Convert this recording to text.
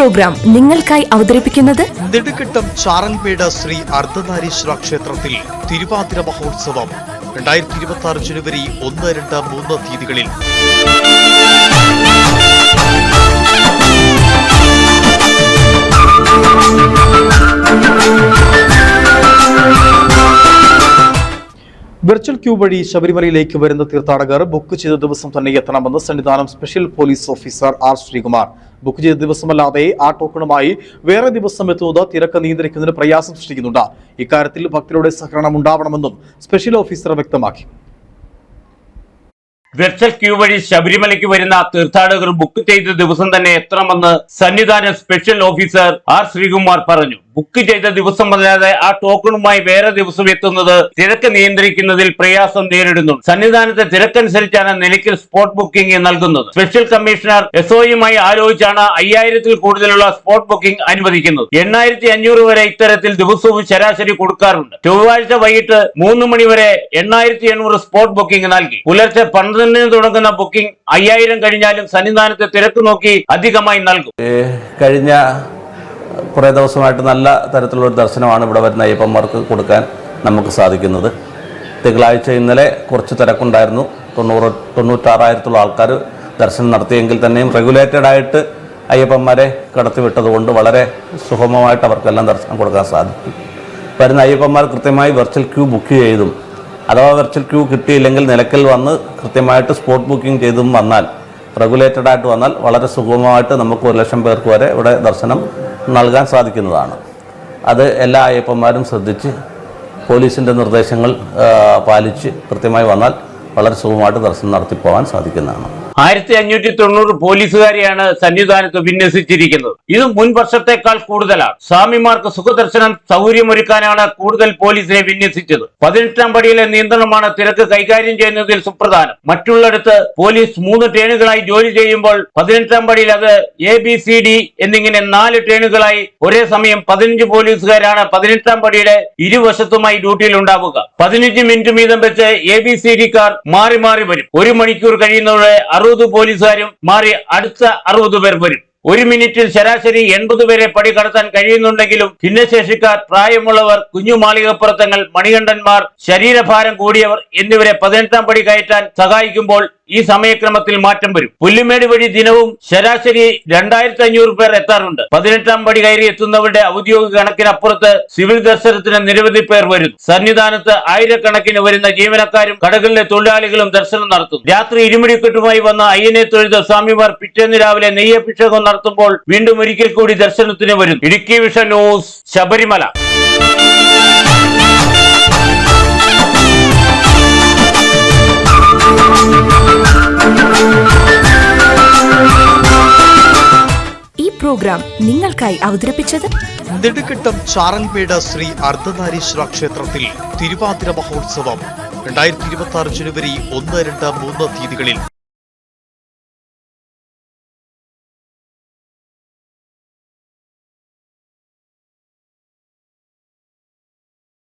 Programme നിങ്ങൾക്കായി അവതരിപ്പിക്കുന്നത് നെടുകെട്ടം ചാറൻപേട് ശ്രീ അർദ്ധനാരീശ്വര ക്ഷേത്രത്തിൽ തിരുവാതിര മഹോത്സവം. രണ്ടായിരത്തി ഇരുപത്തി ആറ് ജനുവരി ഒന്ന് രണ്ട് മൂന്ന് തീയതികളിൽ. വെർച്വൽ ക്യൂ വഴി ശബരിമലയിലേക്ക് വരുന്ന തീർത്ഥാടകർ ബുക്ക് ചെയ്ത ദിവസം തന്നെ എത്തണമെന്ന് Sannidhanam special police officer R Sreekumar. Book ചെയ്ത ദിവസമല്ലാതെ ആ ടോക്കണുമായി വേറെ ദിവസം എത്തുന്നത് തിരക്ക് നിയന്ത്രിക്കുന്നതിന് പ്രയാസം സൃഷ്ടിക്കുന്നുണ്ട്. ഇക്കാര്യത്തിൽ ഭക്തരുടെ സഹകരണം ഉണ്ടാവണമെന്നും സ്പെഷ്യൽ ഓഫീസർ വ്യക്തമാക്കി. വെർച്വൽ ക്യൂ വഴി ശബരിമലയ്ക്ക് വരുന്ന തീർത്ഥാടകർ ബുക്ക് ചെയ്ത ദിവസം തന്നെ എത്തണമെന്ന് Sannidhana special officer R Sreekumar പറഞ്ഞു. ബുക്ക് ചെയ്ത ദിവസം അല്ലാതെ ആ ടോക്കണുമായി വേറെ ദിവസം എത്തുന്നത് തിരക്ക് നിയന്ത്രിക്കുന്നതിൽ പ്രയാസം നേരിടുന്നു സന്നിധാനത്തെ തിരക്കനുസരിച്ചാണ് നിലയ്ക്കൽ സ്പോട്ട് ബുക്കിംഗ് നൽകുന്നത്. സ്പെഷ്യൽ കമ്മീഷണർ എസ്ഒയുമായി ആലോചിച്ചാണ് അയ്യായിരത്തിൽ കൂടുതലുള്ള സ്പോട്ട് ബുക്കിംഗ് അനുവദിക്കുന്നത്. എണ്ണായിരത്തി അഞ്ഞൂറ് വരെ ഇത്തരത്തിൽ ദിവസവും ശരാശരി കൊടുക്കാറുണ്ട്. ചൊവ്വാഴ്ച വൈകിട്ട് മൂന്ന് മണി വരെ എണ്ണായിരത്തി എണ്ണൂറ് സ്പോട്ട് ബുക്കിംഗ് നൽകി. പുലർച്ചെ പന്ത്രണ്ടിന് തുടങ്ങുന്ന ബുക്കിംഗ് അയ്യായിരം കഴിഞ്ഞാലും സന്നിധാനത്തെ തിരക്ക് നോക്കി അധികമായി നൽകും. കഴിഞ്ഞ കുറേ ദിവസമായിട്ട് നല്ല തരത്തിലുള്ള ഒരു ദർശനമാണ് ഇവിടെ വരുന്ന അയ്യപ്പന്മാർക്ക് കൊടുക്കാൻ നമുക്ക് സാധിക്കുന്നത്. തിങ്കളാഴ്ച ഇന്നലെ കുറച്ച് തിരക്കുണ്ടായിരുന്നു. തൊണ്ണൂറ് തൊണ്ണൂറ്റാറായിരത്തോളം ആൾക്കാർ ദർശനം നടത്തിയെങ്കിൽ തന്നെയും റെഗുലേറ്റഡ് ആയിട്ട് അയ്യപ്പന്മാരെ കടത്തിവിട്ടതുകൊണ്ട് വളരെ സുഗമമായിട്ട് അവർക്കെല്ലാം ദർശനം കൊടുക്കാൻ സാധിക്കും. വരുന്ന അയ്യപ്പന്മാർ കൃത്യമായി വെർച്വൽ ക്യൂ ബുക്ക് ചെയ്തും അഥവാ വെർച്വൽ ക്യൂ കിട്ടിയില്ലെങ്കിൽ നിലക്കൽ വന്ന് കൃത്യമായിട്ട് സ്പോട്ട് ബുക്കിംഗ് ചെയ്തും വന്നാൽ റെഗുലേറ്റഡ് ആയിട്ട് വന്നാൽ വളരെ സുഗമമായിട്ട് നമുക്ക് ഒരു ലക്ഷം പേർക്ക് വരെ ഇവിടെ ദർശനം നൽകാൻ സാധിക്കുന്നതാണ്. അത് എല്ലാ അയ്യപ്പന്മാരും ശ്രദ്ധിച്ച് പോലീസിന്റെ നിർദ്ദേശങ്ങൾ പാലിച്ച് കൃത്യമായി വന്നാൽ വളരെ സുഖമായിട്ട് ദർശനം നടത്തിപ്പോകാൻ സാധിക്കുന്നതാണ്. ആയിരത്തി അഞ്ഞൂറ്റി തൊണ്ണൂറ് പോലീസുകാരെയാണ് സന്നിധാനത്ത് വിന്യസിച്ചിരിക്കുന്നത്. ഇത് മുൻ വർഷത്തെക്കാൾ കൂടുതലാണ്. സ്വാമിമാർക്ക് സുഖദർശനം സൗകര്യമൊരുക്കാനാണ് കൂടുതൽ പോലീസിനെ വിന്യസിച്ചത്. പതിനെട്ടാം പടിയിലെ നിയന്ത്രണമാണ് തിരക്ക് കൈകാര്യം ചെയ്യുന്നതിൽ സുപ്രധാനം. മറ്റുള്ളിടത്ത് പോലീസ് മൂന്ന് ട്രെയിനുകളായി ജോലി ചെയ്യുമ്പോൾ പതിനെട്ടാം പടിയിൽ അത് എ ബി സി ഡി എന്നിങ്ങനെ നാല് ട്രെയിനുകളായി ഒരേ സമയം പതിനഞ്ച് പോലീസുകാരാണ് പതിനെട്ടാം പടിയുടെ ഇരുവശത്തുമായി ഡ്യൂട്ടിയിൽ ഉണ്ടാവുക. പതിനഞ്ച് മിനിറ്റ് വീതം വെച്ച് A B C D car മാറി മാറി വരും. ഒരു മണിക്കൂർ കഴിയുന്നതോടെ അറുപത് പോലീസുകാരും മാറി അടുത്ത അറുപത് പേർ വരും. ഒരു മിനിറ്റിൽ ശരാശരി എൺപത് പേരെ പടി കടത്താൻ കഴിയുന്നുണ്ടെങ്കിലും ഭിന്നശേഷിക്കാർ പ്രായമുള്ളവർ കുഞ്ഞു മാളികപ്പുറത്തങ്ങൾ മണികണ്ഠന്മാർ ശരീരഭാരം കൂടിയവർ എന്നിവരെ പതിനെട്ടാം പടി കയറ്റാൻ സഹായിക്കുമ്പോൾ ഈ സമയക്രമത്തിൽ മാറ്റം വരും. പുല്ലുമേട് വഴി ദിനവും ശരാശരി രണ്ടായിരത്തി അഞ്ഞൂറ് പേർ എത്താറുണ്ട്. പതിനെട്ടാം പടി കയറി എത്തുന്നവരുടെ ഔദ്യോഗിക കണക്കിനപ്പുറത്ത് സിവിൽ ദർശനത്തിന് നിരവധി പേർ വരുന്നു. സന്നിധാനത്ത് ആയിരക്കണക്കിന് വരുന്ന ജീവനക്കാരും കടകളിലെ തൊഴിലാളികളും ദർശനം നടത്തും രാത്രി ഇരുമുടിക്കെട്ടുമായി വന്ന അയ്യനെ തൊഴുത സ്വാമിമാർ പിറ്റേന്ന് രാവിലെ നെയ്യഭിഷേകം നടത്തുമ്പോൾ വീണ്ടും ഒരിക്കൽ കൂടി ദർശനത്തിന് വരും Idukki vision news Sabarimala. Programme നിങ്ങൾക്കായി അവതരിപ്പിച്ചത്? നെടുക്കട്ടം ചാറൻപേട് ശ്രീ അർദ്ധനാരീശ്വര ക്ഷേത്രത്തിൽ തിരുവാതിര മഹോത്സവം. രണ്ടായിരത്തി ഇരുപത്തി ആറ് ജനുവരി ഒന്ന് രണ്ട് മൂന്ന് തീയതികളിൽ